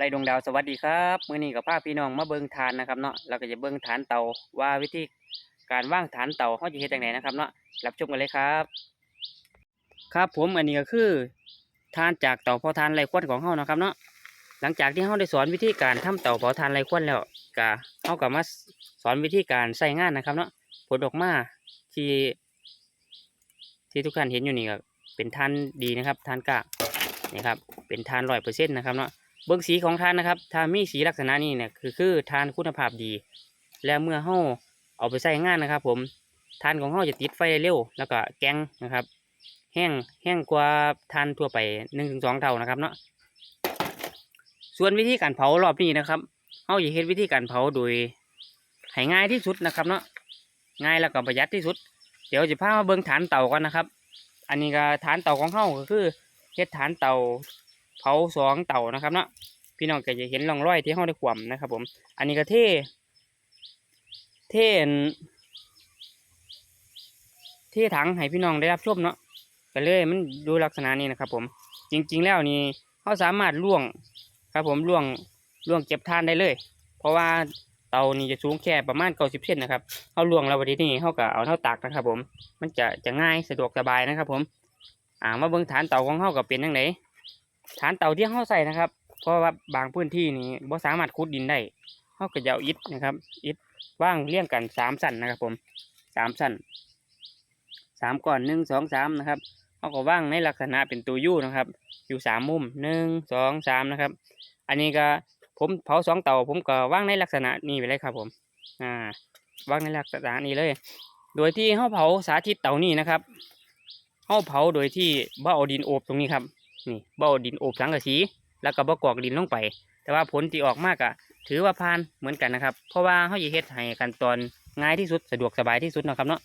ไรดวงดาวสวัสดีครับมื้อนี้กับพาพี่น้องมาเบิ่งฐานนะครับเนาะเราก็จะเบิ่งฐานเตาว่าวิธีการว่างฐานเตาเขาจะเฮ็ดจังไดนะครับเนาะรับชมกันเลยครับ ครับผมอันนี้ก็คือฐานจากเตาเผาถ่านไรควันของเฮานะครับเนาะหลังจากที่เฮาได้สอนวิธีการทำเตาเผาถ่านไรควันแล้วก็เฮาก็มาสอนวิธีการใส่งานนะครับเนาะผลออกมาที่ที่ทุกท่านเห็นอยู่นี่ก็เป็นฐานดีนะครับฐานกากนี่ครับเป็นฐานร้อยเปอร์เซ็นต์นะครับเนาะ เบื้องสีของทานนะครับถ้ามีสีลักษณะนี้เนี่ยคือคือทานคุณภาพดี และเมื่อเฮาเอาไปใส่งานนะครับ ผมทานของเฮาจะติดไฟได้เร็ว แล้วก็แกงนะครับ แห้งแห้งกว่าทานทั่วไปหนึ่งถึงสองเท่านะครับเนาะส่วนวิธีการเผารอบนี้นะครับเฮาจะเฮ็ดวิธีการเผาโดยให้ง่ายที่สุดนะครับเนาะง่ายแล้วก็ประหยัดที่สุด เดี๋ยวจะพามาเบิ่งฐานเต่ากันนะครับ อันนี้ก็ฐานเต่าของเฮาก็คือเฮ็ดฐานเต่า เผาสองเต่านะครับเนาะพี่น้องก็จะเห็นร่องรอยที่ห้องได้ขวมนะครับผม อันนี้ก็เท่เท่นเท่ถังให้พี่น้องได้รับชมเนาะก็เลยมันดูลักษณะนี้นะครับ ผม จริง ๆ แล้วนี่เขาสามารถล่วงครับผมล่วงล่วงเก็บทานได้เลย เพราะว่าเตานี่จะสูงแค่ประมาณเก้าสิบเซนนะครับเขาล่วงแล้ววันนี้เขาก็เอาเท่าตักนะครับ ผม มันจะจะง่ายสะดวกสบายนะครับ ผมอ่ามาเบิ่งฐานเตาของเขาก็เป็นยังไง ฐานเต่าที่เขาใส่นะครับ เพราะว่าบางพื้นที่นี่บ่สามารถขุดดินได้เขาก็จะเอาอิฐนะครับ อิฐว่างเรียงกันสามสั้นนะครับผมสามสั้นสามก่อนหนึ่งสองสามนะครับเขาก็ว่างในลักษณะเป็นตัวยูนะครับ อยู่สามมุมหนึ่งสองสามนะครับ อันนี้ก็ผมเผาสองเต่าผมก็ว่างในลักษณะนี้ไปเลยครับผมอ่าว่างในลักษณะนี้เลย โดยที่เขาเผาสาธิตเต่านี้นะครับเขาเผาโดยที่บ่เอาดินโอบตรงนี้ครับ นี่บ่เอาดินโอบสังกะสี แล้วก็บ่กอกดินลงไป แต่ว่าผลที่ออกมากอะถือว่าผ่านเหมือนกันนะครับ เพราะว่าเขาจะเฮ็ดให้ขั้นตอนง่ายที่สุดสะดวกสบายที่สุดนะครับเนาะ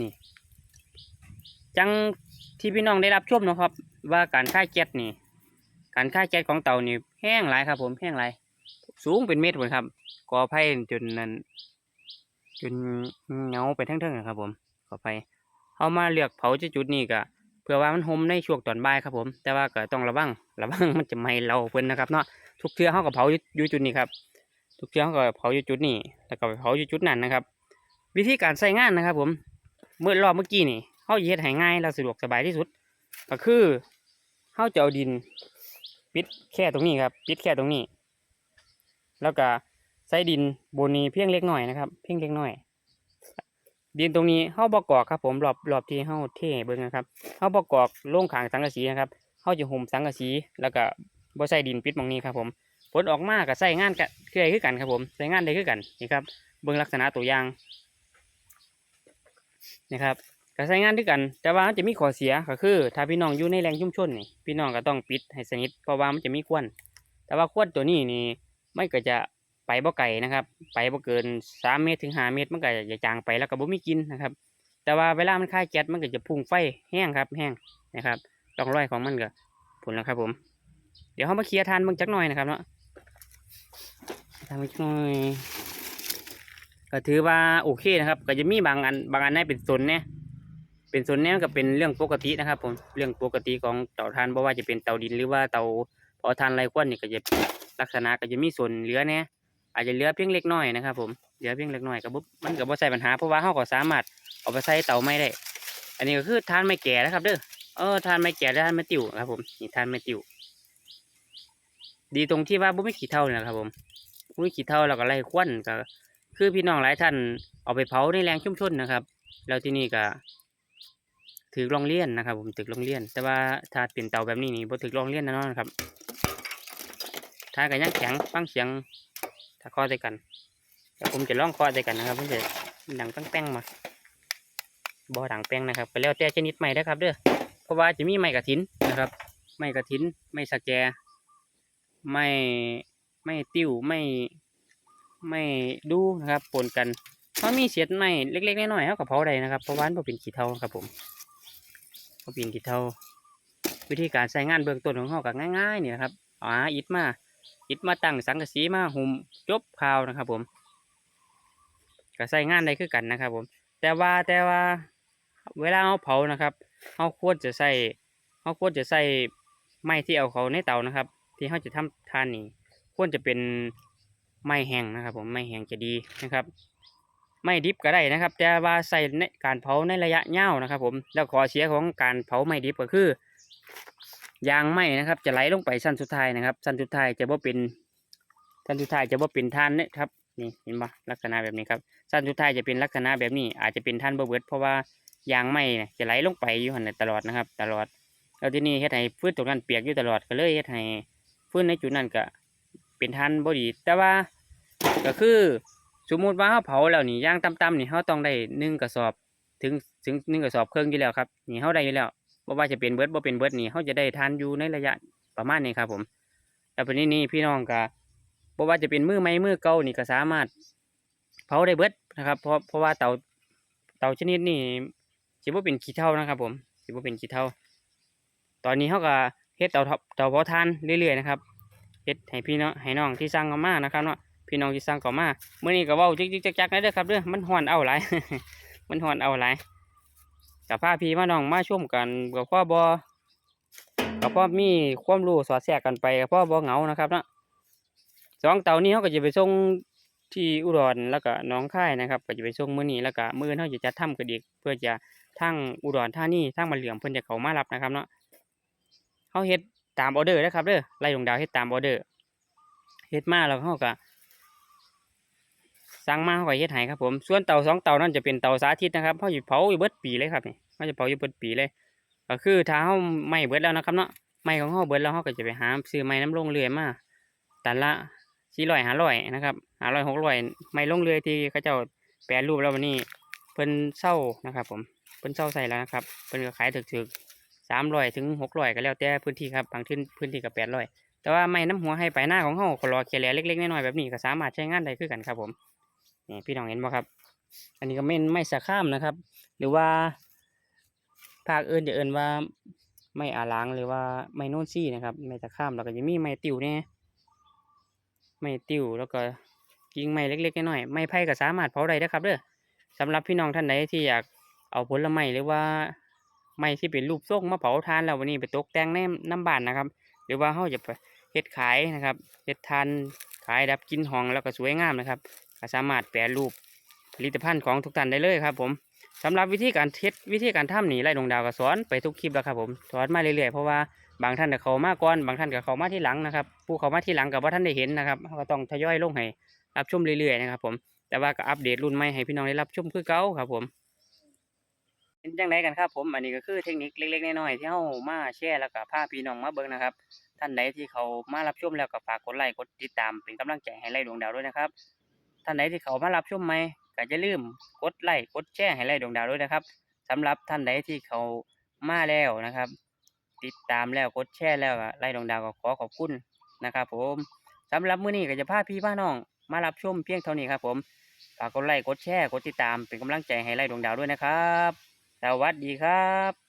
นี่ จังที่พี่น้องได้รับชมนะครับ ว่าการค่ายแก๊สนี่ การค่ายแก๊สของเต่านี่แห้งหลายครับ ผมแห้งหลายสูงเป็นเมตรเลยครับกอไผ่จนนั้นจนเงาไปทั้งๆนะครับ ผมขอไปเอามาเลือกเผาที่จุดนี้ก็ เพื่อว่ามันห่มในช่วงตอนบ่ายครับผม แต่ว่าก็ต้องระวังระวังมันจะไหม้เราเพิ่นนะครับเนาะทุกเทื่อเขาก็เผาอยู่จุดนี้ครับทุกเทื่อเขาก็เผาอยู่จุดนี้แล้วก็เผาอยู่จุดนั้นนะครับ วิธีการใส่งานนะครับ ผมเมื่อรอบเมื่อกี้นี่เขาเฮ็ดให้ง่ายและสะดวกสบายที่สุด ก็คือเขาจะเอาดิน ปิดแค่ตรงนี้ครับ ปิดแค่ตรงนี้ แล้วก็ใส่ดินบนนี้เพียงเล็กน้อยนะครับ เพียงเล็กน้อย ดินตรงนี้เขาบกอกครับผมรอบรอบที่เขาเทเบิ่งนะครับเขาประกอบโล่งขางสังกะสีนะครับเขาจะห่มสังกะสีแล้วก็บ่ใส่ดินปิดหมองนี้ครับผมผลออกมาก็ใส่งานกันคืออะไรคือกันครับผมใส่งานได้คือกันนี่ครับเบิ่งลักษณะตัวอย่างนะครับก็ใส่งานด้วยกัน แต่ว่าจะมีข้อเสียก็คือ ถ้าพี่น้องอยู่ในแหล่งชุ่มชนนี่พี่น้องก็ต้องปิดให้สนิทเพราะว่ามันจะมีควันแต่ว่าควันตัวนี้นี่ไมันก็จะ ไปบ่ไกลนะครับ ไปบ่เกินสามเมตรถึงห้าเมตรมันก็จะจางไปแล้วก็บ่มีกินนะครับ แต่ว่าเวลามันคายแก๊สมันก็จะพุ่งไฟแห้งครับ แห้งนะครับร่องรอยของมันก็ผลแล้วครับผม เดี๋ยวเขามาเคลียร์ทานเบิ่งจักหน่อยนะครับเนาะทานเบิ่งจักหน่อยก็ถือว่าโอเคนะครับ ก็จะมีบางอันบางอันในเป็นสนเนี่ยเป็นสนเนี่ยก็เป็นเรื่องปกตินะครับ ผมเรื่องปกติของเตาถ่านเพราะว่าจะเป็นเตาดินหรือว่าเตาเผาถ่านไรควันนี่ก็จะลักษณะก็จะมีส่วนเหลือเนี่ย อาจจะเหลือเพียงเล็กน้อยนะครับ ผมเหลือเพียงเล็กน้อยก็บ่มันก็บ่ใส่ปัญหาเพราะว่าเขาก็สามารถเอาไปใส่เตาไม่ได้ อันนี้ก็คือทานไม่แก่นะครับ เด้อเออทานไม่แก่และทานไม่ติ่วครับ ผมนี่ทานไม่ติ่วดีตรงที่ว่าบุไม่ขี้เท่าเนี่ยครับ ผมบุไม่ขี้เท่าแล้วก็ไล่ควันก็คือพี่น้องหลายท่านเอาไปเผาในแรงชุ่มชนนะครับ แล้วที่นี่ก็ถือรองเลี่ยนนะครับ ผมถือรองเลี่ยน แต่ว่าถ้าเป็นเตาแบบนี้นี่บ่ถือรองเลี่ยนแน่นอนครับถ้ากันยังแข็งฟังเสียง ถ้าข้อใส่กันเดี๋ยวผมจะล่องข้อใส่กันนะครับเพื่อนดังตั้งแป้งมาบ่อด่างแป้งนะครับก็แล้วแต่ชนิดไม้นะครับเด้อเพราะว่าจะมีไม้กระถินนะครับ ไม้กระถิน ไม้สแกไม้ไม้ติ้วไม้ไม้ดูนะครับปนกันเพราะมีเศษไม้เล็กๆน้อยๆเขากับเผาได้นะครับเพราะว่านบ่เป็นขี้เถ้าครับผมบ่เป็นขี้เถ้าวิธีการใช้งานเบื้องต้นของเขาก็ง่ายๆนี่นะครับอาหาอิฐมา อิฐมาตั้งสังกะสีมาหุ้มจบข่าวนะครับ ผมก็ใช้งานได้คือกันนะครับ ผม แต่ว่าแต่ว่า เวลาเราเผานะครับเราควรจะใส่เราควรจะใส่ไม้ที่เอาเขาในเตานะครับ ที่เขาจะทำทานนี่ควรจะเป็นไม้แห้งนะครับ ผมไม้แห้งจะดีนะครับไม้ดิบก็ได้นะครับ แต่ว่าใส่ในการเผาในระยะยาวนะครับ ผมแล้วข้อเสียของการเผาไม้ดิบก็คือ ยางไม้นะครับ จะไหลลงไปสั้นสุดท้ายนะครับ สั้นสุดท้ายจะบ่เป็นสั้นสุดท้ายจะบ่เป็นท่านเนี่ยครับนี่เห็นปะลักษณะแบบนี้ครับสั้นสุดท้ายจะเป็นลักษณะแบบนี้ อาจจะเป็นท่านบ่เบิดเพราะว่ายางไม่จะไหลลงไปอยู่หันตลอดนะครับ ตลอดแล้วที่นี่เฮ็ดให้ฟืนตรงนั้นเปียกอยู่ตลอดก็เลยเฮ็ดให้ฟืนในจุดนั้นก็เป็นท่านบ่ดี แต่ว่าก็คือสมมุติว่าเราเผาแล้วนี่ย่างต่ำๆนี่เราต้องได้หนึ่งกระสอบถึงถึงหนึ่งกระสอบเครื่องอยู่แล้วครับนี่เราได้อยู่แล้ว บ่ว่าจะเป็นเบิร์ดบ่เป็นเบิร์ดนี่เราจะได้ทานอยู่ในระยะประมาณนี้ครับ ผมแล้ววันนี้นี่พี่น้องก็บ่ว่าจะเป็นมือใหม่มือเก่านี่ก็สามารถเผาได้เบิร์ดนะครับเพราะเพราะว่าเตาเตาชนิดนี้สิบ่เป็นขี้เถ้านะครับ ผมสิบ่เป็นขี้เถ้าตอนนี้เขาก็เฮ็ดเตาเตาเผาทานเรื่อยๆนะครับเฮ็ดให้พี่น้องให้น้องที่สั่งเข้ามานะครับเนาะพี่น้องที่สั่งเข้ามาเมื่อนี้ก็ว้าจิกๆจักๆได้เด้อครับเด้อมันฮ้อนเอาหลายมันฮ้อนเอาหลาย กับพาพี่มาน้องมาชมกันกับพ่อบ่กับพ่อมีความรู้สอดแทรกกันไปกับพ่อบ่เหงานะครับเนาะสองเตานี้เขาก็จะไปส่งที่อุดรแล้วก็น้องค่ายนะครับ ก็จะไปส่งมื้อนี้แล้วก็มื้อเขาจะจัดทำกันอีกเพื่อจะทางอุดรธานี่ทางมาเหลืองเพิ่นจะเขามารับนะครับเนาะเขาเฮ็ดตามออเดอร์นะครับเด้อไล่ลงดาวเฮ็ดตามออเดอร์เฮ็ดมาแล้วเขาก็ สั่งมาเขาก็เฮ็ดให้ครับผมส่วนเตาสองเตานั่นจะเป็นเตาสาธิตนะครับเขาจะเผาอยู่เบิดปีเลยครับนี่เขาจะเผาอยู่เบิดปีเลยก็คือถ้าเขาไม่เบิดแล้วนะครับเนาะไม่ของเขาเบิดแล้วเขาก็จะไปหาซื้อไม้น้ำลงเรือยมาตันละสี่ร้อยห้าร้อยนะครับห้าร้อยหกร้อยไม้ลงเรือยที่เขาเจ้าแปรรูปแล้ววันนี้เพิ่นเศร้านะครับ ผมเพิ่นเศร้าใส่แล้วนะครับเพิ่นก็ขายถึกๆสามร้อยถึงหกร้อยก็แล้วแต่พื้นที่ครับบางที่พื้นที่ก็แปดร้อยแต่ว่าไม้น้ำหัวให้ไปหน้าของเขาขอรอเคลียร์เล็กๆน้อยๆแบบนี้ก็สามารถใช้งานได้คือกันครับผม นี่พี่น้องเห็นบ่ครับ อันนี้ก็ไม่นไม่สะข้ามนะครับ หรือว่าภาคอื่นจะเอิ้นว่าไม่อาล้างหรือว่าไม่โน่นซี่นะครับไม่สะข้ามแล้วก็จะมีไม้ติวเนี่ยไม้ติวแล้วก็กิ่งไม้เล็กๆน้อยๆไม้ไผ่ก็สามารถเผาได้นะครับเด้อสำหรับพี่น้องท่านใดที่อยากเอาผลไม้หรือว่าไม้ที่เป็นรูปทรงมาเผาทานแล้ววันนี้ไปตกแต่งในน้ำบานนะครับ หรือว่าเขาจะเฮ็ดขายนะครับเฮ็ดทานขายดับกินหองแล้วก็สวยงามนะครับ ก็สามารถแปรรูปผลิตภัณฑ์ของทุกท่านได้เลยครับ ผมสำหรับวิธีการเทสวิธีการทำนี่ไล่ลงดาวก็สอนไปทุกคลิปแล้วครับผมสอนมาเรื่อยๆเพราะว่าบางท่านก็เขามาก่อนบางท่านก็เขามาที่หลังนะครับ ผู้เขามาที่หลังกับว่าท่านได้เห็นนะครับก็ต้องทยอยลงให้รับชมเรื่อยๆนะครับผมแต่ว่าก็อัปเดตรุ่นใหม่ให้พี่น้องได้รับชมคือเก่าครับผมเป็นจังไดกันครับผมอันนี้ก็คือเทคนิคเล็กๆน้อยๆที่เฮามาแชร์แล้วก็พาพี่น้องมาเบิ่งนะครับ ท่านใดที่เขามารับชมแล้วก็ฝากกดไลค์กดติดตามเป็นกำลังใจให้ไล่ดวงดาวด้วยนะครับ ท่านใดที่เขามารับชมไหมก็อย่าลืมกดไลค์กดแชร์ให้ไล่ดวงดาวด้วยนะครับสำหรับท่านใดที่เขามาแล้วนะครับ ติดตามแล้วกดแชร์แล้วไล่ดวงดาวก็ขอขอบคุณนะครับผมสำหรับมื้อนี้ก็จะพาพี่พาน้อง มารับชมเพียงเท่านี้ครับผมฝากกดไลค์กดแชร์กดติดตามเป็นกำลังใจให้ไล่ดวงดาวด้วยนะครับสวัสดีครับ